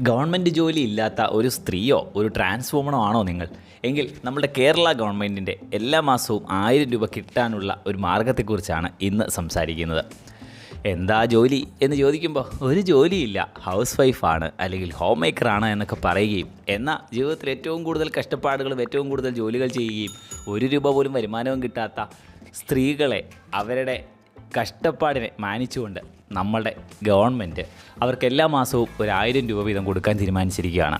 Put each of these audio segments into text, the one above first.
Government ജോലി ഇല്ലാത്ത ഒരു സ്ത്രീയോ ഒരു ട്രാൻസ്ഫോമണോ ആണോ നിങ്ങൾ? എങ്കിൽ നമ്മുടെ കേരള ഗവൺമെന്റിന്റെ എല്ലാ മാസവും ആയിരം രൂപ കിട്ടാനുള്ള ഒരു മാർഗത്തെക്കുറിച്ചാണ് ഇന്ന് സംസാരിക്കുന്നത്. എന്താ ജോലി എന്ന് ചോദിക്കുമ്പോൾ ഒരു ജോലിയില്ല. ഹൗസ് വൈഫാണ് അല്ലെങ്കിൽ ഹോം മേക്കറാണ് എന്നൊക്കെ പറയുകയും എന്നാൽ ജീവിതത്തിൽ ഏറ്റവും കൂടുതൽ കഷ്ടപ്പാടുകളും ഏറ്റവും കൂടുതൽ ജോലികൾ ചെയ്യുകയും ഒരു രൂപ പോലും വരുമാനവും കിട്ടാത്ത സ്ത്രീകളെ അവരുടെ കഷ്ടപ്പാടിനെ മാനിച്ചുകൊണ്ട് നമ്മളുടെ ഗവൺമെന്റ് അവർക്ക് എല്ലാ മാസവും ഒരു ആയിരം രൂപ വീതം കൊടുക്കാൻ തീരുമാനിച്ചിരിക്കുകയാണ്.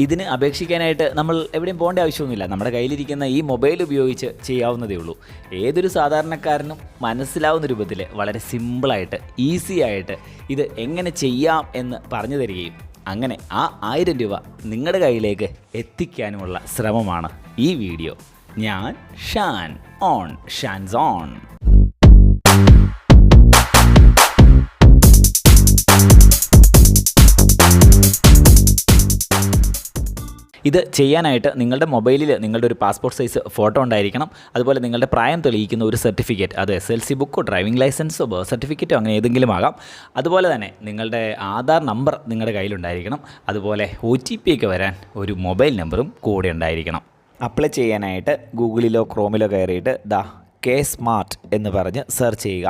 ഇതിന് അപേക്ഷിക്കാനായിട്ട് നമ്മൾ എവിടെയും പോകേണ്ട ആവശ്യമൊന്നുമില്ല. നമ്മുടെ കയ്യിലിരിക്കുന്ന ഈ മൊബൈൽ ഉപയോഗിച്ച് ചെയ്യാവുന്നതേ ഉള്ളൂ. ഏതൊരു സാധാരണക്കാരനും മനസ്സിലാവുന്ന രൂപത്തിൽ വളരെ സിമ്പിളായിട്ട് ഈസി ആയിട്ട് ഇത് എങ്ങനെ ചെയ്യാം എന്ന് പറഞ്ഞു തരികയും അങ്ങനെ ആ ആയിരം രൂപ നിങ്ങളുടെ കയ്യിലേക്ക് എത്തിക്കാനുമുള്ള ശ്രമമാണ് ഈ വീഡിയോ. ഞാൻ ഷാൻ ഓൺ ഷാൻസ് ഓൺ. ഇത് ചെയ്യാനായിട്ട് നിങ്ങളുടെ മൊബൈലിൽ നിങ്ങളുടെ ഒരു പാസ്പോർട്ട് സൈസ് ഫോട്ടോ ഉണ്ടായിരിക്കണം. അതുപോലെ നിങ്ങളുടെ പ്രായം തെളിയിക്കുന്ന ഒരു സർട്ടിഫിക്കറ്റ് അത് എസ് എൽ സി ബുക്കോ ഡ്രൈവിംഗ് ലൈസൻസോ ബർത്ത് സർട്ടിഫിക്കറ്റോ അങ്ങനെ ഏതെങ്കിലും ആകാം. അതുപോലെ തന്നെ നിങ്ങളുടെ ആധാർ നമ്പർ നിങ്ങളുടെ കയ്യിലുണ്ടായിരിക്കണം. അതുപോലെ ഒ ടി പി ഒക്കെ വരാൻ ഒരു മൊബൈൽ നമ്പറും കൂടെ ഉണ്ടായിരിക്കണം. അപ്ലൈ ചെയ്യാനായിട്ട് ഗൂഗിളിലോ ക്രോമിലോ കയറിയിട്ട് ദാ കെ സ്മാർട്ട് എന്ന് പറഞ്ഞ് സെർച്ച് ചെയ്യുക.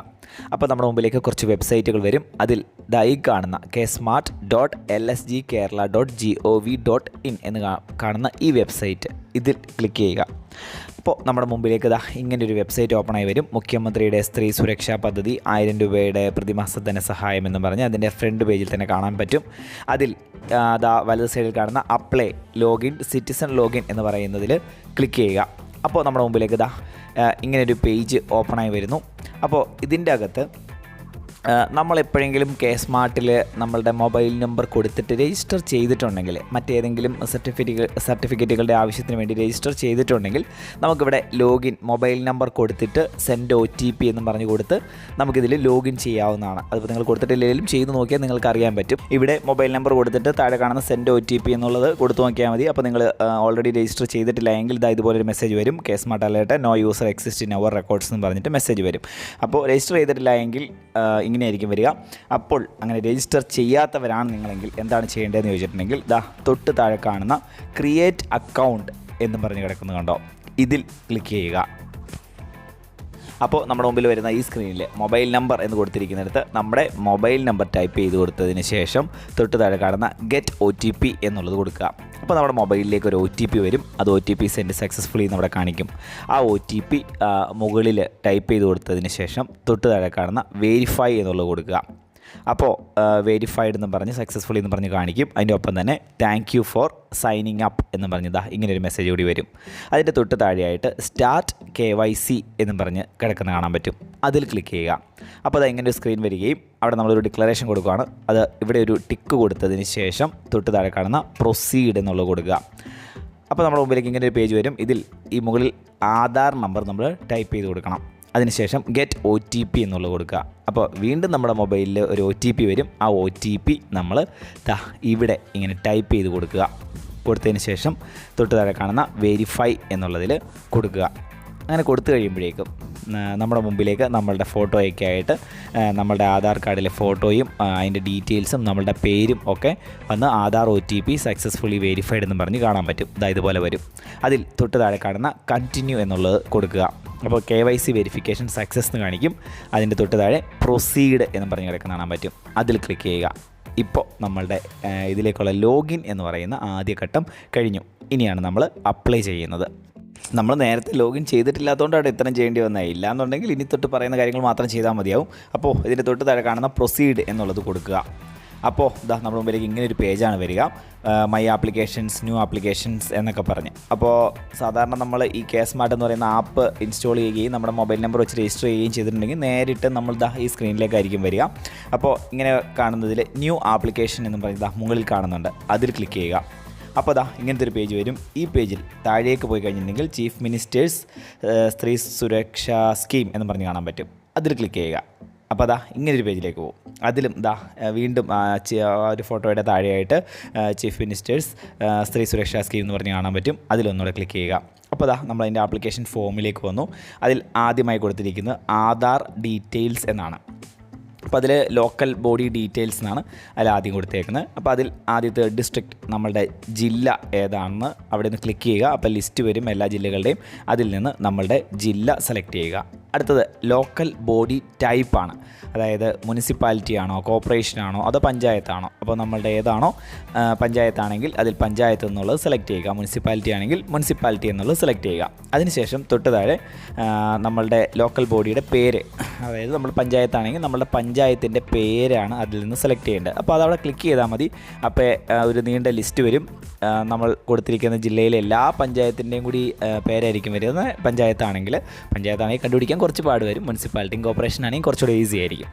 അപ്പോൾ നമ്മുടെ മുമ്പിലേക്ക് കുറച്ച് വെബ്സൈറ്റുകൾ വരും. അതിൽ ദൈ കാണുന്ന K smart dot L S G Kerala dot G O V dot in എന്ന് കാണുന്ന ഈ വെബ്സൈറ്റ് ഇതിൽ ക്ലിക്ക് ചെയ്യുക. അപ്പോൾ നമ്മുടെ മുമ്പിലേക്ക് ഇതാ ഇങ്ങനൊരു വെബ്സൈറ്റ് ഓപ്പണായി വരും. മുഖ്യമന്ത്രിയുടെ സ്ത്രീ സുരക്ഷാ പദ്ധതി ആയിരം രൂപയുടെ പ്രതിമാസ ധനസഹായം എന്ന് പറഞ്ഞ് അതിന്റെ ഫ്രണ്ട് പേജിൽ തന്നെ കാണാൻ പറ്റും. അതിൽ അതാ വലത് സൈഡിൽ കാണുന്ന അപ്ലൈ ലോഗിൻ സിറ്റിസൺ ലോഗിൻ എന്ന് പറയുന്നതിൽ ക്ലിക്ക് ചെയ്യുക. അപ്പോൾ നമ്മുടെ മുമ്പിലേക്ക് ഇതാ ഇങ്ങനെ ഒരു പേജ് ഓപ്പണായി വരുന്നു. അപ്പോൾ ഇതിന്റെ അകത്ത് ആ, നമ്മളെപ്പോഴെങ്കിലും കെ സ്മാർട്ടിൽ നമ്മളുടെ മൊബൈൽ നമ്പർ കൊടുത്തിട്ട് രജിസ്റ്റർ ചെയ്തിട്ടുണ്ടെങ്കിൽ മറ്റേതെങ്കിലും സർട്ടിഫിക്കറ്റ് സർട്ടിഫിക്കറ്റുകളുടെ ആവശ്യത്തിന് വേണ്ടി രജിസ്റ്റർ ചെയ്തിട്ടുണ്ടെങ്കിൽ നമുക്കിവിടെ ലോഗിൻ മൊബൈൽ നമ്പർ കൊടുത്തിട്ട് സെൻഡ് ഒ ടി പി എന്ന് പറഞ്ഞ് കൊടുത്ത് നമുക്കിതിൽ ലോഗിൻ ചെയ്യാവുന്നതാണ്. അതിപ്പോൾ നിങ്ങൾ കൊടുത്തിട്ടില്ലെങ്കിലും ചെയ്ത് നോക്കിയാൽ നിങ്ങൾക്ക് അറിയാൻ പറ്റും. ഇവിടെ മൊബൈൽ നമ്പർ കൊടുത്തിട്ട് താഴെ കാണുന്ന സെൻഡ് ഒ ടി പി എന്നുള്ളത് കൊടുത്തു നോക്കിയാൽ മതി. അപ്പോൾ നിങ്ങൾ ഓൾറെഡി രജിസ്റ്റർ ചെയ്തിട്ടില്ല എങ്കിൽ ഇതാ ഇതുപോലൊരു മെസ്സേജ് വരും. K smart alert no user exist in our records എന്ന് പറഞ്ഞിട്ട് മെസ്സേജ് വരും. അപ്പോൾ രജിസ്റ്റർ ചെയ്തിട്ടില്ല എങ്കിൽ ഇങ്ങനെയായിരിക്കും വരിക. അപ്പോൾ അങ്ങനെ രജിസ്റ്റർ ചെയ്യാത്തവരാണ് നിങ്ങളെങ്കിൽ എന്താണ് ചെയ്യേണ്ടതെന്ന് ചോദിച്ചിട്ടുണ്ടെങ്കിൽ ദാ തൊട്ട് താഴെ കാണുന്ന ക്രിയേറ്റ് അക്കൗണ്ട് എന്ന് പറഞ്ഞ് കിടക്കുന്നത് കണ്ടോ? ഇതിൽ ക്ലിക്ക് ചെയ്യുക. അപ്പോൾ നമ്മുടെ മുമ്പിൽ വരുന്ന ഈ സ്ക്രീനിൽ മൊബൈൽ നമ്പർ എന്ന് കൊടുത്തിരിക്കുന്നിടത്ത് നമ്മുടെ മൊബൈൽ നമ്പർ ടൈപ്പ് ചെയ്ത് കൊടുത്തതിന് ശേഷം തൊട്ട് താഴെ കാണുന്ന ഗെറ്റ് ഒ ടി പി എന്നുള്ളത് കൊടുക്കുക. അപ്പോൾ നമ്മുടെ മൊബൈലിലേക്ക് ഒരു ഒ ടി പി വരും. അത് O T P send successfully നമ്മുടെ കാണിക്കും. ആ ഒ ടി പി മുകളിൽ ടൈപ്പ് ചെയ്ത് കൊടുത്തതിന് ശേഷം തൊട്ട് താഴെ കാണുന്ന വെരിഫൈ എന്നുള്ളത് കൊടുക്കുക. അപ്പോൾ വെരിഫൈഡ് എന്ന് പറഞ്ഞ് സക്സസ്ഫുള്ളി എന്ന് പറഞ്ഞ് കാണിക്കും. അതിന്റെ ഒപ്പം തന്നെ thank you for signing up എന്ന് പറഞ്ഞതാ ഇങ്ങനെ ഒരു മെസ്സേജ് കൂടി വരും. അതിന്റെ തൊട്ട് താഴെയായിട്ട് സ്റ്റാർട്ട് കെ വൈ സി എന്ന് പറഞ്ഞ് കിടക്കുന്ന കാണാൻ പറ്റും. അതിൽ ക്ലിക്ക് ചെയ്യുക. അപ്പോൾ അത് ഇങ്ങനെ ഒരു സ്ക്രീൻ വരികയും അവിടെ നമ്മളൊരു ഡിക്ലറേഷൻ കൊടുക്കുകയാണ്. അത് ഇവിടെ ഒരു ടിക്ക് കൊടുത്തതിന് ശേഷം തൊട്ട് താഴെ കാണുന്ന പ്രൊസീഡ് എന്നുള്ളത് കൊടുക്കുക. അപ്പോൾ നമ്മുടെ മുമ്പിലേക്ക് ഇങ്ങനെ ഒരു പേജ് വരും. ഇതിൽ ഈ മുകളിൽ ആധാർ നമ്പർ നമ്മൾ ടൈപ്പ് ചെയ്ത് കൊടുക്കണം. അതിനുശേഷം ഗെറ്റ് ഒ ടി പി എന്നുള്ളത് കൊടുക്കുക. അപ്പോൾ വീണ്ടും നമ്മുടെ മൊബൈലിൽ ഒരു ഒ ടി പി വരും. ആ ഒ ടി പി നമ്മൾ ഇവിടെ ഇങ്ങനെ ടൈപ്പ് ചെയ്ത് കൊടുക്കുക. കൊടുത്തതിന് ശേഷം തൊട്ട് താഴെ കാണുന്ന വെരിഫൈ എന്നുള്ളതിൽ കൊടുക്കുക. അങ്ങനെ കൊടുത്തു കഴിയുമ്പോഴേക്കും നമ്മുടെ മുമ്പിലേക്ക് നമ്മളുടെ ഫോട്ടോയൊക്കെ ആയിട്ട് നമ്മളുടെ ആധാർ കാർഡിലെ ഫോട്ടോയും അതിന്റെ ഡീറ്റെയിൽസും നമ്മളുടെ പേരും ഒക്കെ വന്ന് Aadhaar O T P successfully verified എന്ന് പറഞ്ഞ് കാണാൻ പറ്റും. ഇതാ ഇതുപോലെ വരും. അതിൽ തൊട്ട് താഴെ കാണുന്ന കണ്ടിന്യൂ എന്നുള്ളത് കൊടുക്കുക. അപ്പോൾ K Y C verification success എന്ന് കാണിക്കും. അതിന്റെ തൊട്ട് താഴെ പ്രൊസീഡ് എന്ന് പറഞ്ഞ് കിടക്കുന്ന കാണാൻ പറ്റും. അതിൽ ക്ലിക്ക് ചെയ്യുക. ഇപ്പോൾ നമ്മളുടെ ഇതിലേക്കുള്ള ലോഗിൻ എന്ന് പറയുന്ന ആദ്യ ഘട്ടം കഴിഞ്ഞു. ഇനിയാണ് നമ്മൾ അപ്ലൈ ചെയ്യുന്നത്. നമ്മൾ നേരത്തെ ലോഗിൻ ചെയ്തിട്ടില്ലാത്തതുകൊണ്ടാണ് ഇത്രയും ചെയ്യേണ്ടി വന്നത്. ഇല്ല എന്നുണ്ടെങ്കിൽ ഇനി തൊട്ട് പറയുന്ന കാര്യങ്ങൾ മാത്രം ചെയ്താൽ മതിയാവും. അപ്പോൾ ഇതിന്റെ തൊട്ട് താഴെ കാണുന്ന പ്രൊസീഡ് എന്നുള്ളത് കൊടുക്കുക. അപ്പോൾ ഇതാ നമ്മുടെ മുമ്പിലേക്ക് ഇങ്ങനെ ഒരു പേജാണ് വരിക. മൈ ആപ്ലിക്കേഷൻസ് ന്യൂ ആപ്ലിക്കേഷൻസ് എന്നൊക്കെ പറഞ്ഞ്. അപ്പോൾ സാധാരണ നമ്മൾ ഈ കെ സ്മാർട്ട് എന്ന് പറയുന്ന ആപ്പ് ഇൻസ്റ്റാൾ ചെയ്യുകയും നമ്മുടെ മൊബൈൽ നമ്പർ വെച്ച് രജിസ്റ്റർ ചെയ്യുകയും ചെയ്തിട്ടുണ്ടെങ്കിൽ നേരിട്ട് നമ്മൾ ദാ ഈ സ്ക്രീനിലേക്കായിരിക്കും വരിക. അപ്പോൾ ഇങ്ങനെ കാണുന്നതിൽ ന്യൂ ആപ്ലിക്കേഷൻ എന്ന് പറയുന്നത് മുകളിൽ കാണുന്നുണ്ട്. അതിൽ ക്ലിക്ക് ചെയ്യുക. അപ്പോൾ അതാ ഇങ്ങനത്തെ ഒരു പേജ് വരും. ഈ പേജിൽ താഴേക്ക് പോയി കഴിഞ്ഞിട്ടുണ്ടെങ്കിൽ ചീഫ് മിനിസ്റ്റേഴ്സ് സ്ത്രീ സുരക്ഷാ സ്കീം എന്ന് പറഞ്ഞ് കാണാൻ പറ്റും. അതിൽ ക്ലിക്ക് ചെയ്യുക. അപ്പോൾ അതാ ഇങ്ങനൊരു പേജിലേക്ക് പോകും. അതിലും ദാ വീണ്ടും ഒരു ഫോട്ടോയുടെ താഴെയായിട്ട് ചീഫ് മിനിസ്റ്റേഴ്സ് സ്ത്രീ സുരക്ഷാ സ്കീം എന്ന് പറഞ്ഞ് കാണാൻ പറ്റും. അതിലൊന്നുകൂടെ ക്ലിക്ക് ചെയ്യുക. അപ്പോൾ അതാ നമ്മൾ അതിന്റെ ആപ്ലിക്കേഷൻ ഫോമിലേക്ക് വന്നു. അതിൽ ആദ്യമായി കൊടുത്തിരിക്കുന്നത് ആധാർ ഡീറ്റെയിൽസ് എന്നാണ്. അപ്പോൾ അതിൽ ലോക്കൽ ബോഡി ഡീറ്റെയിൽസ് എന്നാണ് അതിൽ ആദ്യം കൊടുത്തേക്കുന്നത്. അപ്പോൾ അതിൽ ആദ്യത്തെ ഡിസ്ട്രിക്റ്റ് നമ്മളുടെ ജില്ല ഏതാണെന്ന് അവിടെ നിന്ന് ക്ലിക്ക് ചെയ്യുക. അപ്പോൾ ലിസ്റ്റ് വരും എല്ലാ ജില്ലകളുടെയും. അതിൽ നിന്ന് നമ്മളുടെ ജില്ല സെലക്ട് ചെയ്യുക. അടുത്തത് ലോക്കൽ ബോഡി ടൈപ്പാണ് അതായത് മുനിസിപ്പാലിറ്റി ആണോ കോർപ്പറേഷൻ ആണോ അതോ പഞ്ചായത്താണോ അപ്പോൾ നമ്മളുടെ ഏതാണോ പഞ്ചായത്താണെങ്കിൽ അതിൽ പഞ്ചായത്ത് എന്നുള്ളത് സെലക്ട് ചെയ്യുക. മുനിസിപ്പാലിറ്റി ആണെങ്കിൽ മുനിസിപ്പാലിറ്റി എന്നുള്ളത് സെലക്ട് ചെയ്യുക. അതിനുശേഷം തൊട്ട് താഴെ നമ്മളുടെ ലോക്കൽ ബോഡിയുടെ പേര്. അതായത് നമ്മൾ പഞ്ചായത്താണെങ്കിൽ നമ്മളുടെ പഞ്ചായത്തിന്റെ പേരാണ് അതിൽ നിന്ന് സെലക്ട് ചെയ്യേണ്ടത്. അപ്പോൾ അതവിടെ ക്ലിക്ക് ചെയ്താൽ മതി. അപ്പോൾ ഒരു നീണ്ട ലിസ്റ്റ് വരും. നമ്മൾ കൊടുത്തിരിക്കുന്ന ജില്ലയിലെ എല്ലാ പഞ്ചായത്തിന്റെയും കൂടി പേരായിരിക്കും വരുന്നത് പഞ്ചായത്താണെങ്കിൽ. പഞ്ചായത്താണെങ്കിൽ കണ്ടുപിടിക്കാൻ കുറച്ച് പാട് വരും മുനിസിപ്പാലിറ്റി കോർപ്പറേഷൻ ആണെങ്കിൽ കുറച്ചുകൂടി ഈസി ആയിരിക്കും.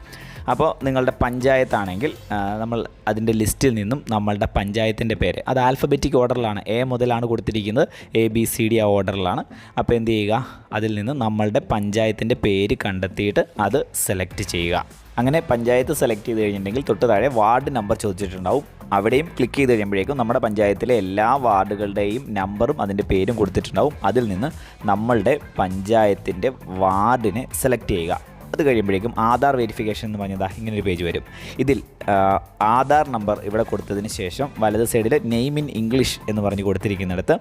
അപ്പോൾ നിങ്ങളുടെ പഞ്ചായത്താണെങ്കിൽ നമ്മൾ അതിന്റെ ലിസ്റ്റിൽ നിന്നും നമ്മളുടെ പഞ്ചായത്തിന്റെ പേര്. അത് ആൽഫബറ്റിക് ഓർഡറിലാണ് എ മുതലാണ് കൊടുത്തിരിക്കുന്നത്. എ ബി സി ഡി ആ ഓർഡറിലാണ് അപ്പോൾ എന്ത് ചെയ്യുക? അതിൽ നിന്ന് നമ്മളുടെ പഞ്ചായത്തിന്റെ പേര് കണ്ടെത്തിയിട്ട് അത് സെലക്ട് ചെയ്യുക. അങ്ങനെ പഞ്ചായത്ത് സെലക്ട് ചെയ്ത് കഴിഞ്ഞിട്ടുണ്ടെങ്കിൽ തൊട്ട് താഴെ വാർഡ് നമ്പർ ചോദിച്ചിട്ടുണ്ടാവും. അവിടെയും ക്ലിക്ക് ചെയ്ത് കഴിയുമ്പോഴേക്കും നമ്മുടെ പഞ്ചായത്തിലെ എല്ലാ വാർഡുകളുടെയും നമ്പറും അതിന്റെ പേരും കൊടുത്തിട്ടുണ്ടാവും. അതിൽ നിന്ന് നമ്മളുടെ പഞ്ചായത്തിന്റെ വാർഡിനെ സെലക്ട് ചെയ്യുക. അത് കഴിയുമ്പോഴേക്കും ആധാർ വെരിഫിക്കേഷൻ എന്ന് പറഞ്ഞതാ ഇങ്ങനൊരു പേജ് വരും. ഇതിൽ ആധാർ നമ്പർ ഇവിടെ കൊടുത്തതിന് ശേഷം വലത് സൈഡിൽ നെയിം ഇൻ ഇംഗ്ലീഷ് എന്ന് പറഞ്ഞ് കൊടുത്തിരിക്കുന്നിടത്ത്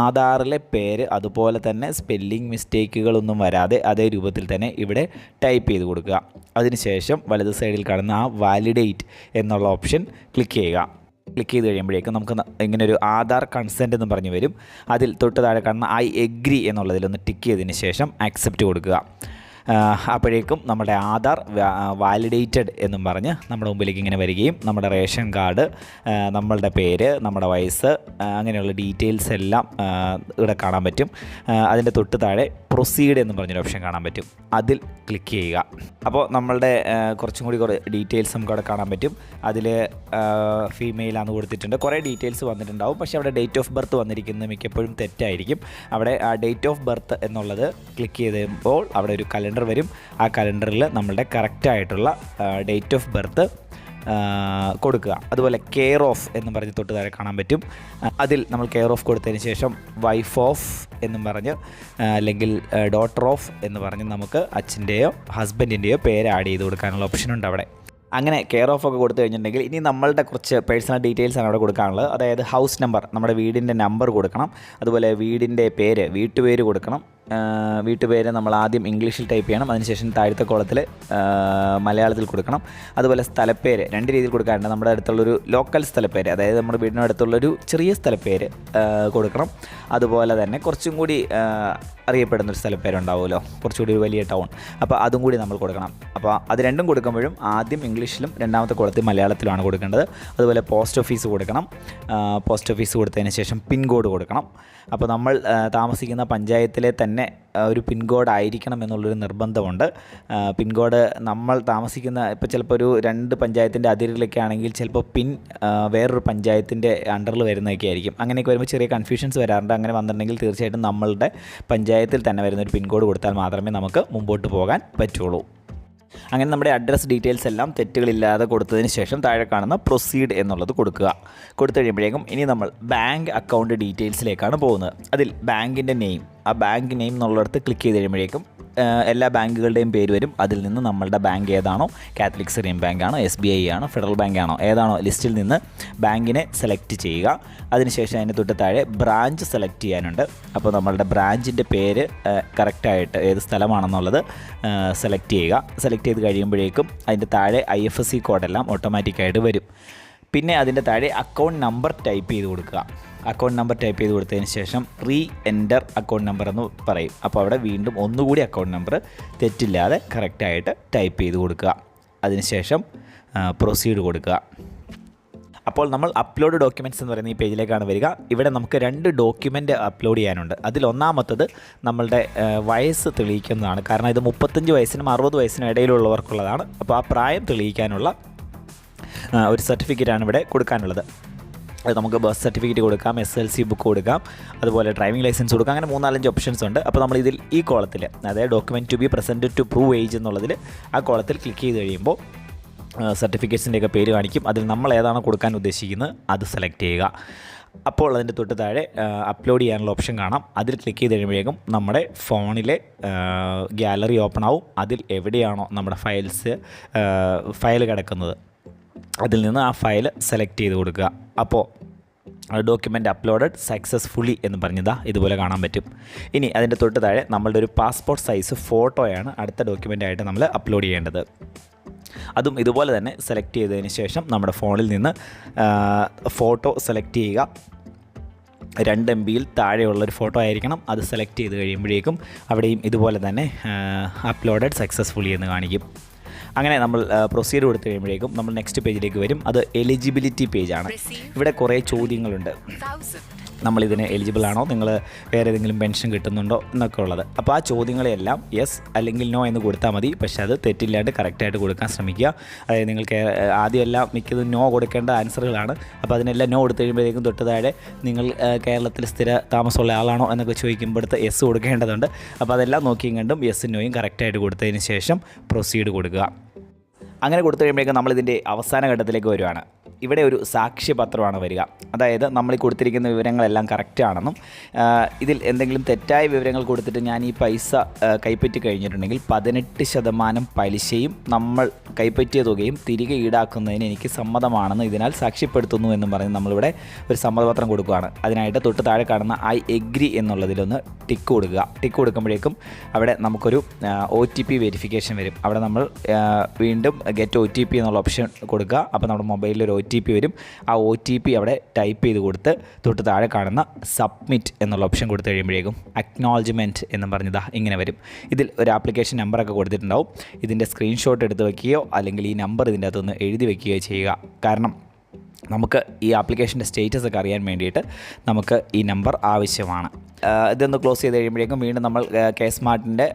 ആധാറിലെ പേര് അതുപോലെ തന്നെ സ്പെല്ലിംഗ് മിസ്റ്റേക്കുകളൊന്നും വരാതെ അതേ രൂപത്തിൽ തന്നെ ഇവിടെ ടൈപ്പ് ചെയ്ത് കൊടുക്കുക. അതിനുശേഷം വലത് സൈഡിൽ കാണുന്ന ആ വാലിഡേറ്റ് എന്നുള്ള ഓപ്ഷൻ ക്ലിക്ക് ചെയ്യുക. ക്ലിക്ക് ചെയ്ത് കഴിയുമ്പോഴേക്കും നമുക്ക് ഇങ്ങനെ ഒരു ആധാർ കൺസെന്റ് എന്ന് പറഞ്ഞ് വരും. അതിൽ തൊട്ട് താഴെ കാണുന്ന ഐ എഗ്രി എന്നുള്ളതിലൊന്ന് ടിക്ക് ചെയ്തതിന് ശേഷം ആക്സെപ്റ്റ് കൊടുക്കുക. അപ്പോഴേക്കും നമ്മുടെ ആധാർ വാലിഡേറ്റഡ് എന്നും പറഞ്ഞ് നമ്മുടെ മുമ്പിലേക്ക് ഇങ്ങനെ വരികയും നമ്മുടെ റേഷൻ കാർഡ് നമ്മളുടെ പേര് നമ്മുടെ വയസ്സ് അങ്ങനെയുള്ള ഡീറ്റെയിൽസ് എല്ലാം ഇവിടെ കാണാൻ പറ്റും. അതിന്റെ തൊട്ട് താഴെ പ്രൊസീഡ് എന്ന് പറഞ്ഞൊരു ഓപ്ഷൻ കാണാൻ പറ്റും. അതിൽ ക്ലിക്ക് ചെയ്യുക. അപ്പോൾ നമ്മളുടെ കുറച്ചും കൂടി കുറേ ഡീറ്റെയിൽസ് നമുക്ക് അവിടെ കാണാൻ പറ്റും. അതിൽ ഫീമെയിലാണ് കൊടുത്തിട്ടുണ്ട്. കുറേ ഡീറ്റെയിൽസ് വന്നിട്ടുണ്ടാവും. പക്ഷേ അവിടെ ഡേറ്റ് ഓഫ് ബർത്ത് വന്നിരിക്കുന്നത് മിക്കപ്പോഴും തെറ്റായിരിക്കും. അവിടെ ആ ഡേറ്റ് ഓഫ് ബർത്ത് എന്നുള്ളത് ക്ലിക്ക് ചെയ്തുമ്പോൾ അവിടെ ഒരു കലണ്ടർ വരും. ആ കലണ്ടറിൽ നമ്മളുടെ കറക്റ്റായിട്ടുള്ള ഡേറ്റ് ഓഫ് ബർത്ത് കൊടുക്കുക. അതുപോലെ കെയർ ഓഫ് എന്ന് പറഞ്ഞ് തൊട്ട് താഴെ കാണാൻ പറ്റും. അതിൽ നമ്മൾ കെയർ ഓഫ് കൊടുത്തതിന് ശേഷം വൈഫ് ഓഫ് എന്നും പറഞ്ഞ് അല്ലെങ്കിൽ ഡോട്ടർ ഓഫ് എന്ന് പറഞ്ഞ് നമുക്ക് അച്ഛന്റെയോ ഹസ്ബൻഡിന്റെയോ പേര് ആഡ് ചെയ്ത് കൊടുക്കാനുള്ള ഓപ്ഷൻ ഉണ്ട് അവിടെ. അങ്ങനെ കെയർ ഓഫ് ഒക്കെ കൊടുത്തു കഴിഞ്ഞിട്ടുണ്ടെങ്കിൽ ഇനി നമ്മളുടെ കുറച്ച് പേഴ്സണൽ ഡീറ്റെയിൽസ് ആണ് അവിടെ കൊടുക്കാനുള്ളത്. അതായത് ഹൗസ് നമ്പർ നമ്മുടെ വീടിന്റെ നമ്പർ കൊടുക്കണം. അതുപോലെ വീടിന്റെ പേര് വീട്ടുപേര് കൊടുക്കണം. വീട്ടുപേര് നമ്മൾ ആദ്യം ഇംഗ്ലീഷിൽ ടൈപ്പ് ചെയ്യണം. അതിനുശേഷം താഴത്തെ കോളത്തിൽ മലയാളത്തിൽ കൊടുക്കണം. അതുപോലെ സ്ഥലപ്പേര് രണ്ട് രീതിയിൽ കൊടുക്കാറുണ്ട്. നമ്മുടെ അടുത്തുള്ളൊരു ലോക്കൽ സ്ഥലപ്പേര് അതായത് നമ്മുടെ വീടിനടുത്തുള്ളൊരു ചെറിയ സ്ഥലപ്പേര് കൊടുക്കണം. അതുപോലെ തന്നെ കുറച്ചും കൂടി അറിയപ്പെടുന്നൊരു സ്ഥലപ്പേരുണ്ടാവുമല്ലോ. കുറച്ചുകൂടി ഒരു വലിയ ടൗൺ. അപ്പോൾ അതും കൂടി നമ്മൾ കൊടുക്കണം. അപ്പോൾ അത് രണ്ടും കൊടുക്കുമ്പോഴും ആദ്യം ഇംഗ്ലീഷിലും രണ്ടാമത്തെ കോളത്തിൽ മലയാളത്തിലുമാണ് കൊടുക്കേണ്ടത്. അതുപോലെ പോസ്റ്റ് ഓഫീസ് കൊടുക്കണം. പോസ്റ്റ് ഓഫീസ് കൊടുത്തതിന് ശേഷം പിൻ കോഡ് കൊടുക്കണം. അപ്പോൾ നമ്മൾ താമസിക്കുന്ന പഞ്ചായത്തിലെ തന്നെ ആ, ഒരു പിൻകോഡ് ആയിരിക്കണം എന്നുള്ളൊരു നിർബന്ധമുണ്ട്. പിൻകോഡ് പിൻ കോഡ് നമ്മൾ താമസിക്കുന്ന ഇപ്പോൾ ചിലപ്പോൾ ഒരു രണ്ട് പഞ്ചായത്തിന്റെ അതിരിലൊക്കെ ആണെങ്കിൽ ചിലപ്പോൾ പിൻ വേറൊരു പഞ്ചായത്തിന്റെ അണ്ടറിൽ വരുന്നതൊക്കെ ആയിരിക്കും. അങ്ങനെയൊക്കെ വരുമ്പോൾ ചെറിയ കൺഫ്യൂഷൻസ് വരാറുണ്ട്. അങ്ങനെ വന്നിട്ടുണ്ടെങ്കിൽ തീർച്ചയായിട്ടും നമ്മളുടെ പഞ്ചായത്തിൽ തന്നെ വരുന്ന ഒരു പിൻ കോഡ് കൊടുത്താൽ മാത്രമേ നമുക്ക് മുമ്പോട്ട് പോകാൻ പറ്റുള്ളൂ. അങ്ങനെ നമ്മുടെ അഡ്രസ് ഡീറ്റെയിൽസ് എല്ലാം തെറ്റുകളില്ലാതെ കൊടുത്തതിന് ശേഷം താഴെ കാണുന്ന പ്രൊസീഡ് എന്നുള്ളത് കൊടുക്കുക. കൊടുത്തു കഴിയുമ്പോഴേക്കും ഇനി നമ്മൾ ബാങ്ക് അക്കൗണ്ട് ഡീറ്റെയിൽസിലേക്കാണ് പോകുന്നത്. അതിൽ ബാങ്കിന്റെ നെയിം ആ ബാങ്ക് നെയിം എന്നുള്ളിടത്ത് ക്ലിക്ക് ചെയ്ത് കഴിയുമ്പോഴേക്കും എല്ലാ ബാങ്കുകളുടെയും പേര് വരും. അതിൽ നിന്ന് നമ്മളുടെ ബാങ്ക് ഏതാണോ? കാത്തലിക് സിറിയൻ ബാങ്ക് ആണോ? എസ് ബി ഐ ആണോ? ഫെഡറൽ ബാങ്ക് ആണോ? ഏതാണോ? ലിസ്റ്റിൽ നിന്ന് ബാങ്കിനെ സെലക്ട് ചെയ്യുക. അതിനുശേഷം അതിന്റെ തൊട്ട് താഴെ ബ്രാഞ്ച് സെലക്ട് ചെയ്യാനുണ്ട്. അപ്പോൾ നമ്മളുടെ ബ്രാഞ്ചിന്റെ പേര് കറക്റ്റായിട്ട് ഏത് സ്ഥലമാണെന്നുള്ളത് സെലക്ട് ചെയ്യുക. സെലക്ട് ചെയ്ത് കഴിയുമ്പോഴേക്കും അതിന്റെ താഴെ ഐ എഫ് എസ് സി കോഡെല്ലാം ഓട്ടോമാറ്റിക്കായിട്ട് വരും. പിന്നെ അതിന്റെ താഴെ അക്കൗണ്ട് നമ്പർ ടൈപ്പ് ചെയ്ത് കൊടുക്കുക. അക്കൗണ്ട് നമ്പർ ടൈപ്പ് ചെയ്ത് കൊടുത്തതിന് ശേഷം റീ എന്റർ അക്കൗണ്ട് നമ്പർ എന്ന് പറയും. അപ്പോൾ അവിടെ വീണ്ടും ഒന്നുകൂടി അക്കൗണ്ട് നമ്പർ തെറ്റില്ലാതെ കറക്റ്റായിട്ട് ടൈപ്പ് ചെയ്ത് കൊടുക്കുക. അതിനുശേഷം പ്രൊസീഡ് കൊടുക്കുക. അപ്പോൾ നമ്മൾ അപ്ലോഡ് ഡോക്യുമെന്റ്സ് എന്ന് പറയുന്ന ഈ പേജിലേക്കാണ് വരിക. ഇവിടെ നമുക്ക് രണ്ട് ഡോക്യുമെന്റ് അപ്ലോഡ് ചെയ്യാനുണ്ട്. അതിൽ ഒന്നാമത്തത് നമ്മളുടെ വയസ്സ് തെളിയിക്കുന്നതാണ്. കാരണം ഇത് മുപ്പത്തഞ്ച് വയസ്സിനും അറുപത് വയസ്സിനും ഇടയിലുള്ളവർക്കുള്ളതാണ്. അപ്പോൾ ആ പ്രായം തെളിയിക്കാനുള്ള ഒരു സർട്ടിഫിക്കറ്റാണ് ഇവിടെ കൊടുക്കാനുള്ളത്. അത് നമുക്ക് ബർത്ത് സർട്ടിഫിക്കറ്റ് കൊടുക്കാം എസ് എൽ സി ബുക്ക് കൊടുക്കാം അതുപോലെ ഡ്രൈവിംഗ് ലൈസൻസ് കൊടുക്കാം അങ്ങനെ മൂന്നാലഞ്ച് ഓപ്ഷൻസ് ഉണ്ട്. അപ്പോൾ നമ്മൾ ഇതിൽ ഈ കോളത്തിൽ അതായത് document to be present to prove age എന്നുള്ളതിൽ ആ കോളത്തിൽ ക്ലിക്ക് ചെയ്ത് കഴിയുമ്പോൾ സർട്ടിഫിക്കറ്റ്സിന്റെയൊക്കെ പേര് കാണിക്കും. അതിൽ നമ്മൾ ഏതാണ് കൊടുക്കാൻ ഉദ്ദേശിക്കുന്നത് അത് സെലക്ട് ചെയ്യുക. അപ്പോൾ അതിന്റെ തൊട്ട് താഴെ അപ്ലോഡ് ചെയ്യാനുള്ള ഓപ്ഷൻ കാണാം. അതിൽ ക്ലിക്ക് ചെയ്ത് കഴിയുമ്പോഴേക്കും നമ്മുടെ ഫോണിലെ ഗ്യാലറി ഓപ്പൺ ആവും. അതിൽ എവിടെയാണോ നമ്മുടെ ഫയൽസ് ഫയൽ കിടക്കുന്നത്. അതിൽ നിന്ന് ആ ഫയൽ സെലക്ട് ചെയ്ത് കൊടുക്കുക. അപ്പോൾ ഡോക്യുമെന്റ് അപ്ലോഡഡ് സക്സസ്ഫുള്ളി എന്ന് പറഞ്ഞതാ ഇതുപോലെ കാണാൻ പറ്റും. ഇനി അതിന്റെ തൊട്ട് താഴെ നമ്മളുടെ ഒരു പാസ്പോർട്ട് സൈസ് ഫോട്ടോയാണ് അടുത്ത ഡോക്യുമെന്റായിട്ട് നമ്മൾ അപ്ലോഡ് ചെയ്യേണ്ടത്. അതും ഇതുപോലെ തന്നെ സെലക്ട് ചെയ്തതിന് ശേഷം നമ്മുടെ ഫോണിൽ നിന്ന് ഫോട്ടോ സെലക്ട് ചെയ്യുക. രണ്ട് എം ബിയിൽ താഴെയുള്ളൊരു ഫോട്ടോ ആയിരിക്കണം. അത് സെലക്ട് ചെയ്ത് കഴിയുമ്പോഴേക്കും അവിടെയും ഇതുപോലെ തന്നെ അപ്ലോഡഡ് സക്സസ്ഫുള്ളി എന്ന് കാണിക്കും. അങ്ങനെ നമ്മൾ പ്രൊസീഡ് കൊടുത്തു കഴിയുമ്പോഴേക്കും നമ്മൾ നെക്സ്റ്റ് പേജിലേക്ക് വരും. അത് എലിജിബിലിറ്റി പേജാണ് ഇവിടെ കുറേ ചോദ്യങ്ങളുണ്ട്. നമ്മളിതിന് എലിജിബിൾ ആണോ? നിങ്ങൾ വേറെ ഏതെങ്കിലും പെൻഷൻ കിട്ടുന്നുണ്ടോ എന്നൊക്കെ ഉള്ളത്. അപ്പോൾ ആ ചോദ്യങ്ങളെല്ലാം യെസ് അല്ലെങ്കിൽ നോ എന്ന് കൊടുത്താൽ മതി. പക്ഷേ അത് തെറ്റില്ലാണ്ട് കറക്റ്റായിട്ട് കൊടുക്കാൻ ശ്രമിക്കുക. അതായത് നിങ്ങൾക്ക് ആദ്യമെല്ലാം മിക്കതും നോ കൊടുക്കേണ്ട ആൻസറുകളാണ് അപ്പോൾ അതിനെല്ലാം നോ കൊടുത്തു കഴിയുമ്പോഴേക്കും തൊട്ട് താഴെ നിങ്ങൾ കേരളത്തിൽ സ്ഥിര താമസമുള്ള ആളാണോ എന്നൊക്കെ ചോദിക്കുമ്പോഴത്തെ യെസ് കൊടുക്കേണ്ടതുണ്ട്. അപ്പോൾ അതെല്ലാം നോക്കിയും കണ്ടും യെസ് നോയും കറക്റ്റായിട്ട് കൊടുത്തതിന് ശേഷം പ്രൊസീഡ് കൊടുക്കുക. അങ്ങനെ കൊടുത്തു കഴിയുമ്പോഴേക്കും നമ്മളിതിന്റെ അവസാന ഘട്ടത്തിലേക്ക് വരുവാണ്. ഇവിടെ ഒരു സാക്ഷ്യപത്രമാണ് വരിക. അതായത് നമ്മൾ ഈ കൊടുത്തിരിക്കുന്ന വിവരങ്ങളെല്ലാം കറക്റ്റാണെന്നും ഇതിൽ എന്തെങ്കിലും തെറ്റായ വിവരങ്ങൾ കൊടുത്തിട്ട് ഞാൻ ഈ പൈസ കൈപ്പറ്റി കഴിഞ്ഞിട്ടുണ്ടെങ്കിൽ പതിനെട്ട് ശതമാനം പലിശയും നമ്മൾ കൈപ്പറ്റിയ തുകയും തിരികെ ഈടാക്കുന്നതിന് എനിക്ക് സമ്മതമാണെന്ന് ഇതിനാൽ സാക്ഷ്യപ്പെടുത്തുന്നു എന്നും പറഞ്ഞ് നമ്മളിവിടെ ഒരു സമ്മതപത്രം കൊടുക്കുകയാണ്. അതിനായിട്ട് തൊട്ട് താഴെ കാണുന്ന ഐ എഗ്രി എന്നുള്ളതിലൊന്ന് ടിക്ക് കൊടുക്കുക. ടിക്ക് കൊടുക്കുമ്പോഴേക്കും അവിടെ നമുക്കൊരു ഒ ടി പി വെരിഫിക്കേഷൻ വരും. അവിടെ നമ്മൾ വീണ്ടും ഗെറ്റ് ഒ ടി പി എന്നുള്ള ഓപ്ഷൻ കൊടുക്കുക. അപ്പോൾ നമ്മുടെ മൊബൈലിൽ ഒരു ഒ ടി പി വരും. ആ ഒ ടി പി അവിടെ ടൈപ്പ് ചെയ്ത് കൊടുത്ത് തൊട്ട് താഴെ കാണുന്ന സബ്മിറ്റ് എന്നുള്ള ഓപ്ഷൻ കൊടുത്തു കഴിയുമ്പോഴേക്കും അക്നോളജ്മെന്റ് എന്ന് പറഞ്ഞതാ ഇങ്ങനെ വരും. ഇതിൽ ഒരു ആപ്ലിക്കേഷൻ നമ്പറൊക്കെ കൊടുത്തിട്ടുണ്ടാവും. ഇതിന്റെ സ്ക്രീൻഷോട്ട് എടുത്ത് വയ്ക്കുകയോ അല്ലെങ്കിൽ ഈ നമ്പർ ഇതിന്റെ അകത്തുനിന്ന് എഴുതി വയ്ക്കുകയോ ചെയ്യുക. കാരണം നമുക്ക് ഈ ആപ്ലിക്കേഷന്റെ സ്റ്റേറ്റസ് ഒക്കെ അറിയാൻ വേണ്ടിയിട്ട് നമുക്ക് ഈ നമ്പർ ആവശ്യമാണ്. ഇതൊന്ന് ക്ലോസ് ചെയ്ത് കഴിയുമ്പോഴേക്കും വീണ്ടും നമ്മൾ കെ സ്മാർട്ടിന്റെ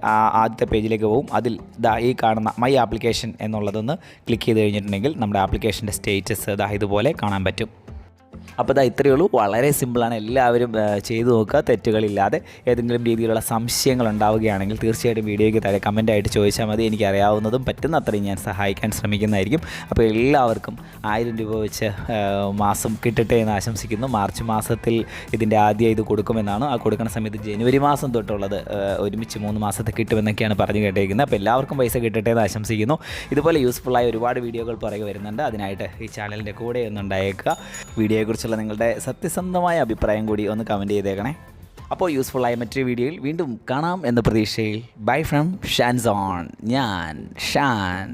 ആദ്യത്തെ പേജിലേക്ക് പോകും അതിൽ ദാ ഈ കാണുന്ന മൈ ആപ്ലിക്കേഷൻ എന്നുള്ളതൊന്ന് ക്ലിക്ക് ചെയ്ത് കഴിഞ്ഞിട്ടുണ്ടെങ്കിൽ നമ്മുടെ ആപ്ലിക്കേഷന്റെ സ്റ്റേറ്റസ് ദാ ഇതുപോലെ കാണാൻ പറ്റും. അപ്പോൾ ഇതാ ഇത്രയേ ഉള്ളൂ. വളരെ സിമ്പിളാണ് എല്ലാവരും ചെയ്തു നോക്കുക. തെറ്റുകളില്ലാതെ ഏതെങ്കിലും രീതിയിലുള്ള സംശയങ്ങൾ ഉണ്ടാവുകയാണെങ്കിൽ തീർച്ചയായിട്ടും വീഡിയോയ്ക്ക് താഴെ കമന്റായിട്ട് ചോദിച്ചാൽ മതി. എനിക്ക് അറിയാവുന്നതും പറ്റുന്ന അത്രയും ഞാൻ സഹായിക്കാൻ ശ്രമിക്കുന്നതായിരിക്കും. അപ്പോൾ എല്ലാവർക്കും ആയിരം രൂപ വെച്ച് മാസം കിട്ടട്ടെ എന്ന് ആശംസിക്കുന്നു. മാർച്ച് മാസത്തിൽ ഇതിന്റെ ആദ്യം ഇത് കൊടുക്കുമെന്നാണ്. ആ കൊടുക്കുന്ന സമയത്ത് ജനുവരി മാസം തൊട്ടുള്ളത് ഒരുമിച്ച് മൂന്ന് മാസത്തെ കിട്ടുമെന്നൊക്കെയാണ് പറഞ്ഞു കേട്ടിരിക്കുന്നത് അപ്പോൾ എല്ലാവർക്കും പൈസ കിട്ടട്ടെ എന്ന് ആശംസിക്കുന്നു. ഇതുപോലെ യൂസ്ഫുള്ളായ ഒരുപാട് വീഡിയോകൾ പുറകെ വരുന്നുണ്ട്. അതിനായിട്ട് ഈ ചാനലിന്റെ കൂടെ ഒന്നുണ്ടായേക്കുക വീഡിയോയെക്കുറിച്ചുള്ള നിങ്ങളുടെ സത്യസന്ധമായ അഭിപ്രായം കൂടി ഒന്ന് കമന്റ് ചെയ്തേക്കണേ. അപ്പോൾ യൂസ്ഫുള്ളായ മറ്റൊരു വീഡിയോയിൽ വീണ്ടും കാണാം എന്ന പ്രതീക്ഷയിൽ. ബൈ ഫ്രം ഷാൻസോൺ ഞാൻ ഷാൻ.